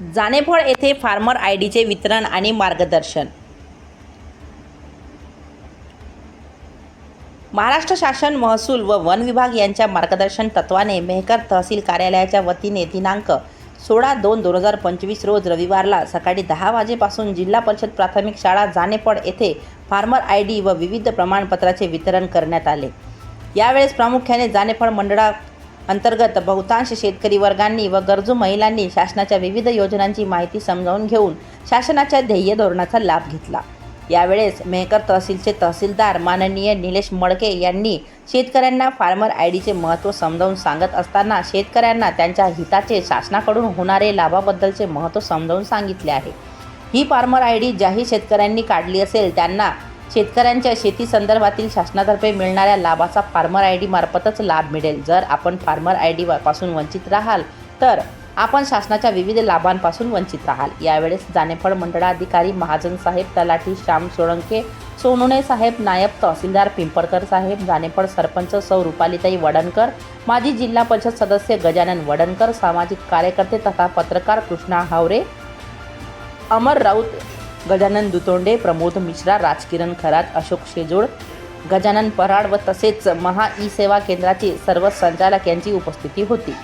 जानेफळ येथे farmer I डीचे वितरण आणि मार्गदर्शन. महाराष्ट्र शासन महसूल व वन विभाग यांच्या मार्गदर्शन तत्वाने मेहकर तहसील कार्यालयाच्या वतीने दिनांक सोळा दोन दोन हजार पंचवीस रोज रविवारला सकाळी दहा वाजेपासून जिल्हा परिषद प्राथमिक शाळा जानेपड येथे फार्मर आय डी व विविध प्रमाणपत्राचे वितरण करण्यात आले. यावेळेस प्रामुख्याने जानेफळ मंडळा अंतर्गत बहुतांश शेतकरी वर्गांनी व गरजू महिलांनी शासनाच्या विविध योजनांची माहिती समजावून घेऊन शासनाच्या ध्येय धोरणाचा लाभ घेतला. यावेळेस मेहकर तहसीलचे तहसीलदार माननीय निलेश मडके यांनी शेतकऱ्यांना फार्मर आय डीचे महत्त्व समजावून सांगत असताना शेतकऱ्यांना त्यांच्या हिताचे शासनाकडून होणारे लाभाबद्दलचे महत्त्व समजावून सांगितले आहे. ही फार्मर आय डी ज्याही शेतकऱ्यांनी काढली असेल त्यांना शेतकऱ्यांच्या शेती संदर्भातील शासनातर्फे मिळणाऱ्या लाभाचा फार्मर आय डी मार्फतच लाभ मिळेल. जर आपण फार्मर आय डी पासून वंचित राहाल तर आपण शासनाच्या विविध लाभांपासून वंचित राहाल. यावेळेस जानेफळ मंडळाधिकारी महाजन साहेब तलाठी श्याम सोळंके सोनोने साहेब नायब तहसीलदार पिंपळकर साहेब जानेफळ सरपंच सौ रुपालीताई वडणकर माजी जिल्हा परिषद सदस्य गजानन वडणकर सामाजिक कार्यकर्ते तथा पत्रकार कृष्णा हावरे अमर राऊत गजानन दुतोंडे प्रमोद मिश्रा राजकिरण खरात अशोक शेजोळ गजानन पराड व तसेच महा ई सेवा केंद्राचे सर्व संचालक यांची उपस्थिती होती.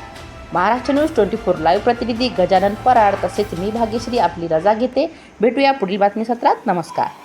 Maharashtra news twenty four live प्रतिनिधी गजानन पराड तसेच मी भाग्यश्री आपली रजा घेते. भेटूया पुढील बातमी सत्रात नमस्कार.